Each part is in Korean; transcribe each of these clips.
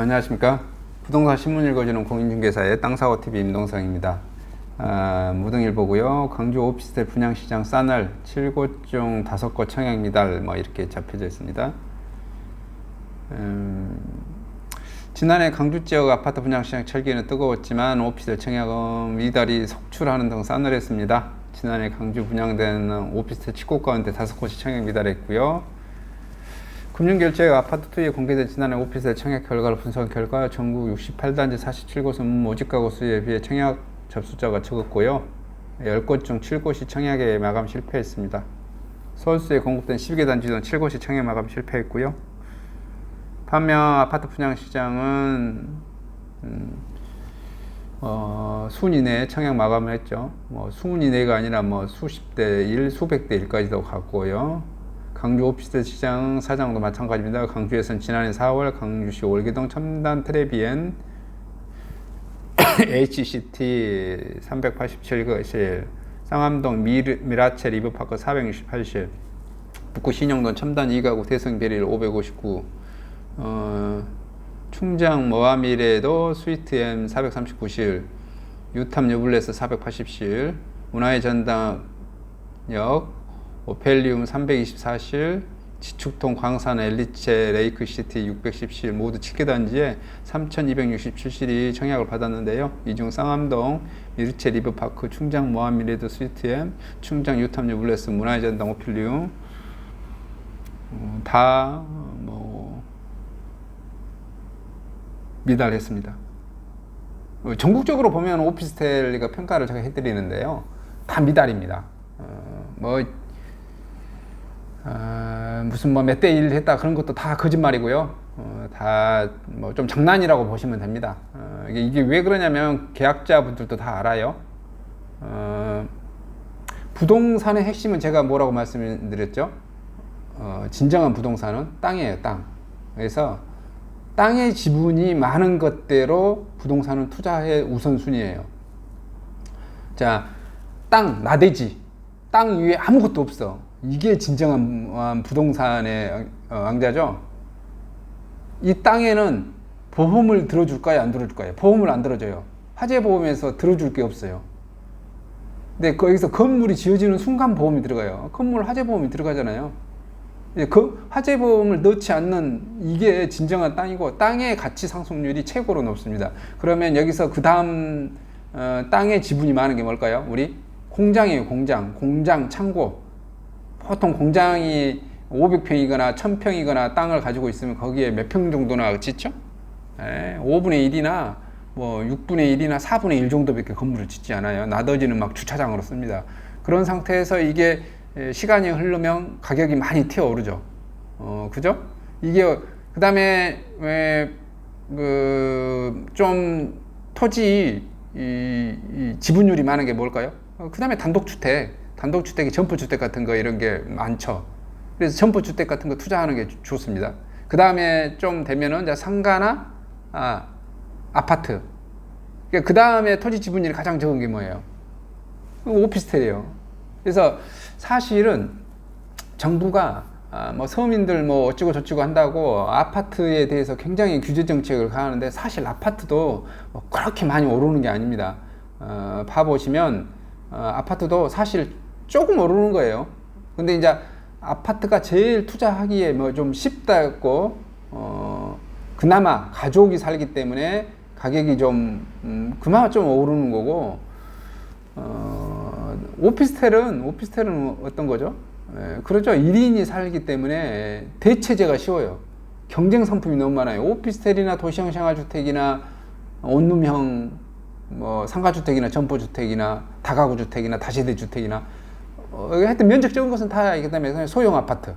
안녕하십니까. 부동산 신문 읽어주는 공인중개사의 땅사고TV 임동성입니다. 아, 무등일보고요. 광주 오피스텔 분양시장 싸늘 7곳 중 5곳 청약 미달 뭐 이렇게 잡혀져 있습니다. 음, 지난해 강주 지역 아파트 분양시장 철기는 뜨거웠지만 오피스텔 청약은 미달이 속출하는 등 싸늘했습니다. 지난해 강주 분양된 오피스텔 7곳 가운데 5곳이 청약 미달했고요. 금융결제가 아파트 투기에 공개된 지난해 오피스텔 청약 결과를 분석한 결과 전국 68단지 47곳은 모집 가구 수에 비해 청약 접수자가 적었고요. 10곳 중 7곳이 청약에 마감 실패했습니다. 서울시에 공급된 12개 단지 중 7곳이 청약 마감 실패했고요. 반면 아파트 분양 시장은 음, 어, 순 이내에 청약 마감을 했죠. 뭐순 이내가 아니라 뭐 수십 대 일, 수백 대 일까지도 갔고요. 강주 오피스텔 시장 사장도 마찬가지입니다. 강주에서는 지난해 4월 강주시 월계동 첨단 트레비엔 HCT 387거실, 쌍암동 미르, 미라체 리브파크 468실, 북구 신영동 첨단 2가구 대성 베릴 559, 어, 충장 모아미래도 스위트 M 439실, 유탐 여블레스 480실, 문화의 전당역 오 펠리움 324실, 지축통 광산 엘리체 레이크시티 610실 모두 7개 단지에 3,267실이 청약을 받았는데요. 이 중 쌍암동 미르체 리브파크, 충장 모하미레드 스위트엠, 충장 유탐 유 블레스 문화의 전당 오필리움 어, 다뭐 미달했습니다. 어, 전국적으로 보면 오피스텔가 평가를 제가 해드리는데요. 다 미달입니다. 어, 뭐 어, 무슨 뭐 몇 대 일 했다 그런 것도 다 거짓말이고요. 어, 다뭐 좀 장난이라고 보시면 됩니다. 어, 이게, 이게 왜 그러냐면 계약자분들도 다 알아요. 어, 부동산의 핵심은 제가 뭐라고 말씀드렸죠? 어, 진정한 부동산은 땅이에요, 땅. 그래서 땅의 지분이 많은 것대로 부동산은 투자의 우선순위예요. 자, 땅, 나대지. 땅 위에 아무것도 없어. 이게 진정한 부동산의 어, 왕자죠. 이 땅에는 보험을 들어줄까요? 안 들어줄까요? 보험을 안 들어줘요. 화재 보험에서 들어줄 게 없어요. 근데 거기서 건물이 지어지는 순간 보험이 들어가요. 건물 화재 보험이 들어가잖아요. 그 화재 보험을 넣지 않는 이게 진정한 땅이고 땅의 가치 상승률이 최고로 높습니다. 그러면 여기서 그 다음 어, 땅의 지분이 많은 게 뭘까요? 우리 공장이에요. 공장, 공장, 창고. 보통 공장이 500평이거나 1000평이거나 땅을 가지고 있으면 거기에 몇 평 정도나 짓죠? 에, 5분의 1이나 뭐 6분의 1이나 4분의 1 정도밖에 건물을 짓지 않아요. 나머지는 막 주차장으로 씁니다. 그런 상태에서 이게 시간이 흐르면 가격이 많이 튀어오르죠. 어, 그죠? 이게 그 다음에 그좀 토지 이, 이 지분율이 많은 게 뭘까요? 어, 그 다음에 단독주택. 단독주택이 점포주택 같은 거 이런 게 많죠. 그래서 점포주택 같은 거 투자하는 게 좋습니다. 그 다음에 좀 되면은 이제 상가나 아, 아파트. 그 다음에 토지 지분율이 가장 적은 게 뭐예요? 오피스텔이에요. 그래서 사실은 정부가 아, 뭐 서민들 뭐 어쩌고 저쩌고 한다고 아파트에 대해서 굉장히 규제 정책을 가하는데 사실 아파트도 뭐 그렇게 많이 오르는 게 아닙니다. 어, 봐보시면 어, 아파트도 사실 조금 오르는 거예요. 근데 이제 아파트가 제일 투자하기에 뭐 좀 쉽다고 어 그나마 가족이 살기 때문에 가격이 좀 음, 그나마 좀 오르는 거고 어 오피스텔은 오피스텔은 어떤 거죠? 예, 그렇죠. 1인이 살기 때문에 대체제가 쉬워요. 경쟁 상품이 너무 많아요. 오피스텔이나 도시형 생활주택이나 원룸형 뭐 상가주택이나 점포주택이나 다가구주택이나 다세대주택이나 어, 하여튼 면적 적은 것은 다 그다음에 소형 아파트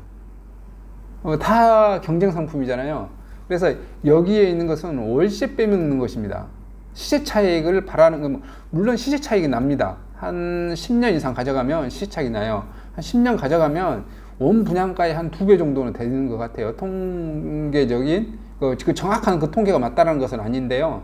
어, 다 경쟁 상품이잖아요. 그래서 여기에 있는 것은 월세 빼먹는 것입니다. 시세 차익을 바라는 건 물론 시세 차익이 납니다. 한 10년 이상 가져가면 시세 차익이 나요. 한 10년 가져가면 원 분양가의 한 두 배 정도는 되는 것 같아요. 통계적인 그, 그 정확한 그 통계가 맞다는 것은 아닌데요.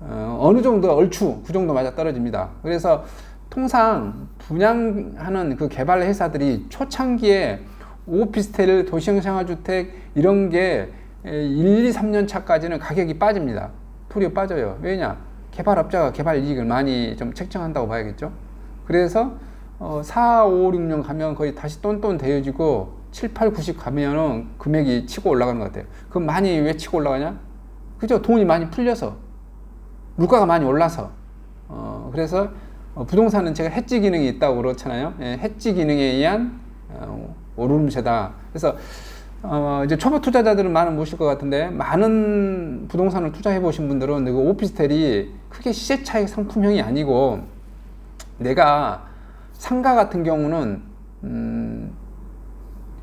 어, 어느 정도 얼추 그 정도 맞아 떨어집니다. 그래서 통상 분양하는 그 개발 회사들이 초창기에 오피스텔, 도시형 생활주택 이런 게 1, 2, 3년 차까지는 가격이 빠집니다. 풀이 빠져요. 왜냐? 개발업자가 개발 이익을 많이 좀 책정한다고 봐야겠죠. 그래서 어, 4, 5, 6년 가면 거의 다시 똔똔 되어지고 7, 8, 90 가면은 금액이 치고 올라가는 것 같아요. 그럼 많이 왜 치고 올라가냐? 그죠? 돈이 많이 풀려서 물가가 많이 올라서 어, 그래서 어, 부동산은 제가 해지 기능이 있다고 그렇잖아요. 예, 해지 기능에 의한 어, 오름세다. 그래서 어, 이제 초보 투자자들은 많은 모실 것 같은데 많은 부동산을 투자해 보신 분들은 그 오피스텔이 크게 시세 차익 상품형이 아니고 내가 상가 같은 경우는 음,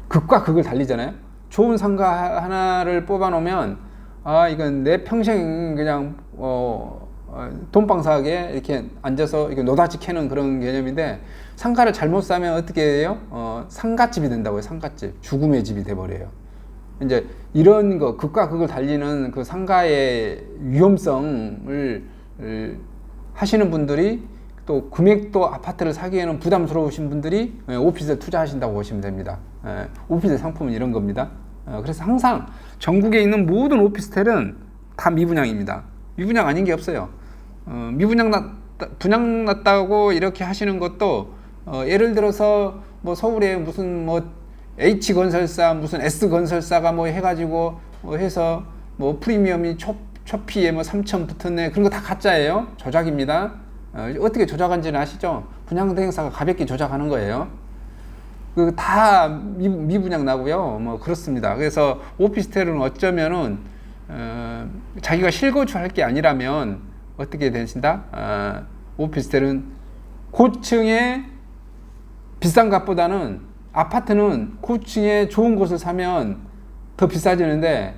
극과 극을 달리잖아요. 좋은 상가 하나를 뽑아 놓으면 아 이건 내 평생 그냥 어, 어 돈방사하게 이렇게 앉아서 이렇게 노다지 캐는 그런 개념인데 상가를 잘못 사면 어떻게 해요? 어, 상가집이 된다고요. 상가집 죽음의 집이 돼버려요. 이제 이런 거 극과 극을 달리는 그 상가의 위험성을 하시는 분들이 또 금액도 아파트를 사기에는 부담스러우신 분들이 예, 오피스에 투자하신다고 보시면 됩니다. 예, 오피스 상품은 이런 겁니다. 어, 그래서 항상 전국에 있는 모든 오피스텔은 다 미분양입니다. 미분양 아닌 게 없어요. 어, 미분양 났, 분양 났다고 이렇게 하시는 것도 어, 예를 들어서 뭐 서울에 무슨 뭐 H 건설사 무슨 S 건설사가 뭐 해가지고 뭐 해서 뭐 프리미엄이 초, 초피에 뭐 3천 붙었네 그런 거 다 가짜예요. 조작입니다. 어, 떻게 조작한지는 아시죠? 분양 대행사가 가볍게 조작하는 거예요. 그 다 미분양 나고요. 뭐 그렇습니다. 그래서 오피스텔은 어쩌면은 어, 자기가 실거주할 게 아니라면 어떻게 되신다? 어, 오피스텔은 고층의 비싼 값보다는 아파트는 고층에 좋은 곳을 사면 더 비싸지는데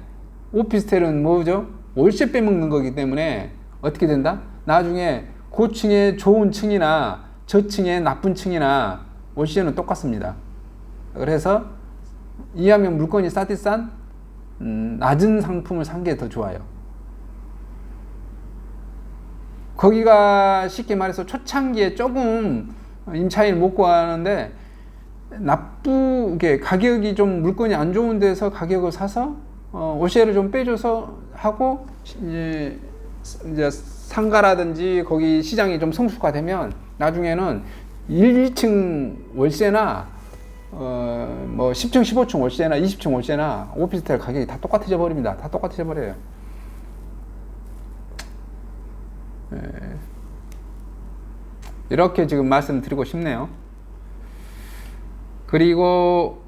오피스텔은 뭐죠? 월세 빼먹는 거기 때문에 어떻게 된다? 나중에 고층의 좋은 층이나 저층의 나쁜 층이나 월세는 똑같습니다. 그래서 이하면 물건이 싸디 싼 음, 낮은 상품을 산 게 더 좋아요. 거기가 쉽게 말해서 초창기에 조금 임차인 못 구하는데 나쁘게 가격이 좀 물건이 안 좋은 데서 가격을 사서 어, 월세를 좀 빼줘서 하고 이제, 이제 상가라든지 거기 시장이 좀 성숙화되면 나중에는 1, 2층 월세나 어, 뭐 10층, 15층 월세나 20층 월세나 오피스텔 가격이 다 똑같아져 버립니다. 다 똑같아져 버려요. 예. 이렇게 지금 말씀드리고 싶네요. 그리고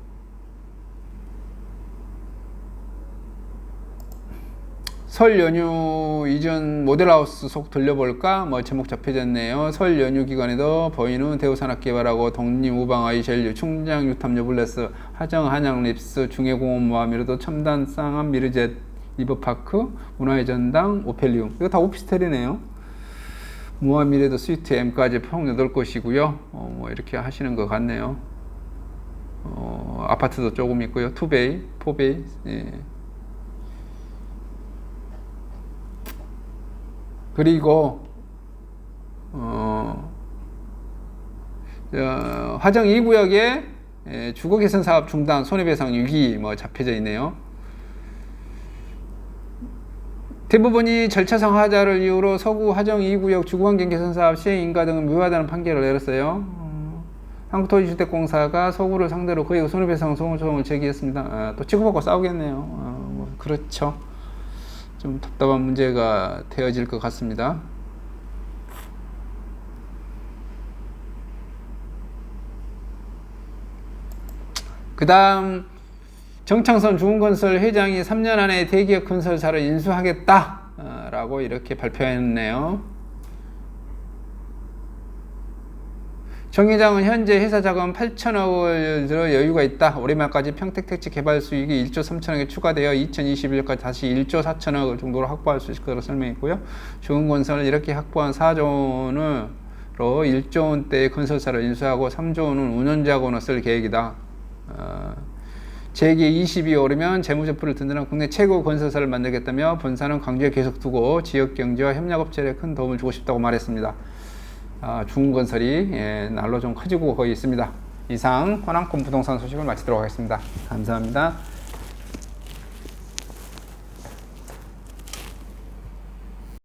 설 연휴 이전 모델하우스 속 돌려볼까? 뭐 제목 잡혀졌네요. 설 연휴 기간에도 보이는 대우산업개발하고 독립 우방 아이셸류, 충장 유탐 블레스 하정 한양 립스, 중해공원 모함이로도 첨단 쌍암 미르젯 리버파크, 문화의 전당, 오펠리움. 이거 다 오피스텔이네요. 무함미래도 스위트 M까지 총 8곳이고요. 어, 뭐 이렇게 하시는 것 같네요. 어, 아파트도 조금 있고요. 투베이, 포베이. 예. 그리고 어, 어, 화정 2구역에 예, 주거 개선 사업 중단 손해배상 6위 뭐 잡혀져 있네요. 대부분이 절차상 하자를 이유로 서구 화정 2구역 주거환경 개선 사업 시행 인가 등은 무효하다는 판결을 내렸어요. 어, 한국토지주택공사가 서구를 상대로 거의 손해배상 소송을 제기했습니다. 아, 또 치고받고 싸우겠네요. 아, 뭐 그렇죠. 좀 답답한 문제가 되어질 것 같습니다. 그 다음 정창선 중흥건설 회장이 3년 안에 대기업 건설사를 인수하겠다라고 이렇게 발표했네요. 정 회장은 현재 회사 자금 8천억을 들어 여유가 있다. 올해 말까지 평택 택지 개발 수익이 1조 3천억에 추가되어 2021년까지 다시 1조 4천억 정도로 확보할 수 있을 것으로 설명했고요. 중흥건설은 이렇게 확보한 4조 원으로 1조 원대의 건설사를 인수하고 3조 원은 운영자금으로 쓸 계획이다. 어, 재계 20이 오르면 재무제표를 든든한 국내 최고 건설사를 만들겠다며 본사는 광주에 계속 두고 지역 경제와 협력업체에 큰 도움을 주고 싶다고 말했습니다. 아, 중건설이 예, 날로 좀 커지고 있습니다. 이상 호남권 부동산 소식을 마치도록 하겠습니다. 감사합니다.